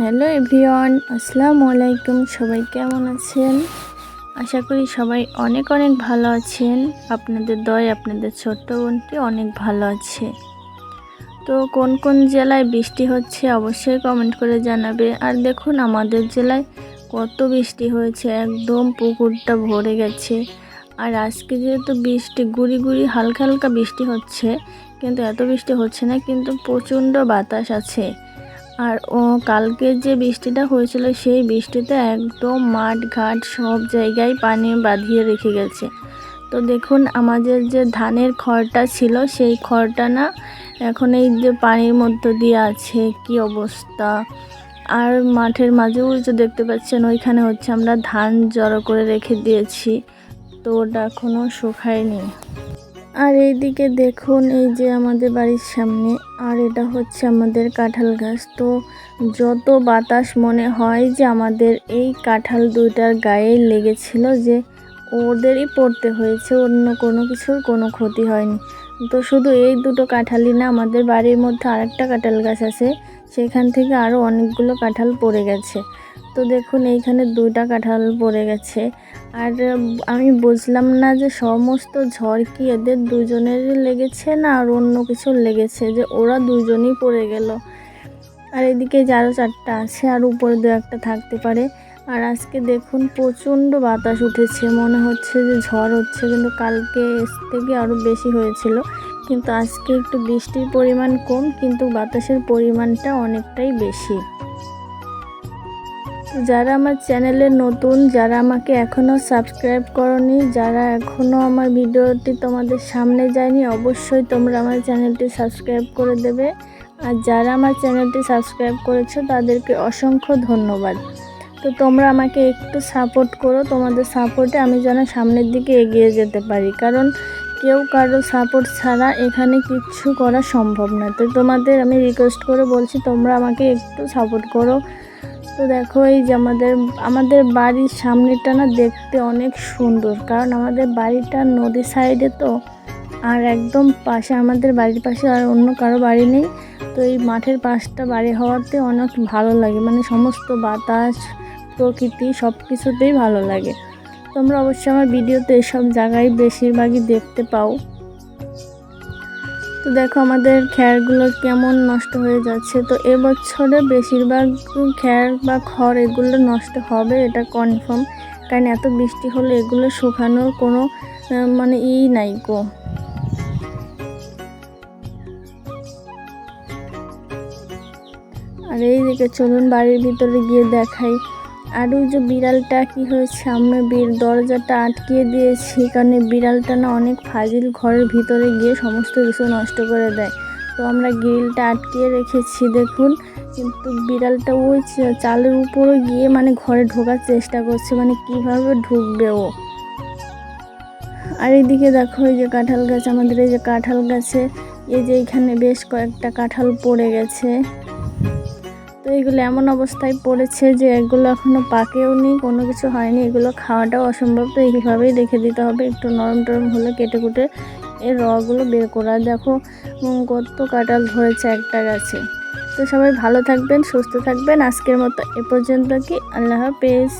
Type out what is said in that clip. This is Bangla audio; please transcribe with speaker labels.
Speaker 1: হ্যালো এভরিওয়ান, আসসালামু আলাইকুম। সবাই কেমন আছেন? আশা করি সবাই অনেক অনেক ভালো আছেন। আপনাদের দয়, আপনাদের ছোট্ট বোনটি অনেক ভালো আছে। তো কোন কোন জেলায় বৃষ্টি হচ্ছে অবশ্যই কমেন্ট করে জানাবে। আর দেখুন, আমাদের জেলায় কত বৃষ্টি হয়েছে। একদম পুকুরটা ভরে গেছে। আর আজকে যেহেতু বৃষ্টি, গুড়ি গুড়ি, হালকা হালকা বৃষ্টি হচ্ছে, কিন্তু এত বৃষ্টি হচ্ছে না, কিন্তু প্রচণ্ড বাতাস আছে। আর, ও, কালকে যে বৃষ্টিটা হয়েছিল, সেই বৃষ্টিতে একদম মাঠ ঘাট সব জায়গায় পানি বাঁধিয়ে রেখে গেছে। তো দেখুন, আমাদের যে ধানের খড়টা ছিল, সেই খড়টা না এখন এই যে পানির মধ্যে দিয়ে আছে, কি অবস্থা? আর মাঠের মাঝেও যে দেখতে পাচ্ছেন, ওইখানে হচ্ছে আমরা ধান জড়ো করে রেখে দিয়েছি। তো ওটা এখনও শুকায়নি। আর এইদিকে দেখুন, এই যে আমাদের বাড়ির সামনে, আর এটা হচ্ছে আমাদের কাঁঠাল গাছ। তো যত বাতাস মনে হয় যে আমাদের এই কাঁঠাল দুইটার গায়ে লেগেছিল যে ওদেরই পড়তে হয়েছে, অন্য কোনো কিছুর কোনো ক্ষতি হয়নি। তো শুধু এই দুটো কাঁঠালই না, আমাদের বাড়ির মধ্যে আরেকটা কাঁঠাল গাছ আছে, সেখান থেকে আরও অনেকগুলো কাঁঠাল পড়ে গেছে। তো দেখুন, এইখানে দুইটা কাঁঠাল পড়ে গেছে। আর আমি বুঝলাম না যে সমস্ত ঝড় কি এদের দুজনেরই লেগেছে না আর অন্য কিছু লেগেছে, যে ওরা দুজনই পড়ে গেল। আর এদিকে যে আরও চারটা আছে, আর উপরে দু একটা থাকতে পারে। আর আজকে দেখুন প্রচণ্ড বাতাস উঠেছে। মনে হচ্ছে যে ঝড় হচ্ছে, কিন্তু কালকে থেকে আরও বেশি হয়েছিল। কিন্তু আজকে একটু বৃষ্টির পরিমাণ কম, কিন্তু বাতাসের পরিমাণটা অনেকটাই বেশি। যারা আমার চ্যানেলে নতুন, যারা আমাকে এখনও সাবস্ক্রাইব করনি, যারা এখনও আমার ভিডিওটি তোমাদের সামনে যায়নি, অবশ্যই তোমরা আমার চ্যানেলটি সাবস্ক্রাইব করে দেবে। আর যারা আমার চ্যানেলটি সাবস্ক্রাইব করেছ, তাদেরকে অসংখ্য ধন্যবাদ। তো তোমরা আমাকে একটু সাপোর্ট করো। তোমাদের সাপোর্টে আমি যেন সামনের দিকে এগিয়ে যেতে পারি। কারণ কেউ কারও সাপোর্ট ছাড়া এখানে কিচ্ছু করা সম্ভব না। তো তোমাদের আমি রিকোয়েস্ট করে বলছি, তোমরা আমাকে একটু সাপোর্ট করো। তো দেখো এই যে আমাদের আমাদের বাড়ির সামনেটা না দেখতে অনেক সুন্দর। কারণ আমাদের বাড়িটা নদী সাইডে তো, আর একদম পাশে আমাদের বাড়ির পাশে আর অন্য কারও বাড়ি নেই। তো এই মাঠের পাশটা বাড়ি হওয়াতে অনেক ভালো লাগে। মানে সমস্ত বাতাস প্রকৃতি সব কিছুতেই ভালো লাগে। তোমরা অবশ্যই আমার ভিডিওতে এসব জায়গায় বেশিরভাগই দেখতে পাও। তো দেখো আমাদের খ্যারগুলো কেমন নষ্ট হয়ে যাচ্ছে। তো এবছরে বেশিরভাগ খ্যার বা খড় এগুলো নষ্ট হবে, এটা কনফার্ম কারণ এত বৃষ্টি হলে এগুলো শুকানোর কোনো মানে ই নাই গো। আর এই দিকে চলুন বাড়ির ভিতরে গিয়ে দেখাই। আর ওই যে বিড়ালটা কি হয়েছে? আমরা বীর দরজাটা আটকিয়ে দিয়েছি। কারণ বিড়ালটা না অনেক ফাজিল ঘরের ভিতরে গিয়ে সমস্ত কিছু নষ্ট করে দেয়। তো আমরা গ্রিলটা আটকিয়ে রেখেছি, দেখুন। কিন্তু বিড়ালটা ওই চালের উপরে গিয়ে মানে ঘরে ঢোকার চেষ্টা করছে মানে কীভাবে ঢুকবে ও? আর এইদিকে দেখো, এই যে কাঁঠাল গাছ, আমাদের এই যে কাঁঠাল গাছে, এই যে এইখানে বেশ কয়েকটা কাঁঠাল পড়ে গেছে। তো এগুলো এমন অবস্থায় পড়েছে যে এগুলো এখনও পাকেও নি কোনো কিছু হয়নি। এগুলো খাওয়াটাও অসম্ভব। তো এইভাবেই রেখে দিতে হবে, একটু নরম টরম হলে কেটে কুটে এর রগুলো বের করা। দেখো কত কাটাল ধরেছে একটা গাছে। তো সবাই ভালো থাকবেন, সুস্থ থাকবেন। আজকের মতো এ পর্যন্ত কি? আল্লাহ হাফেজ।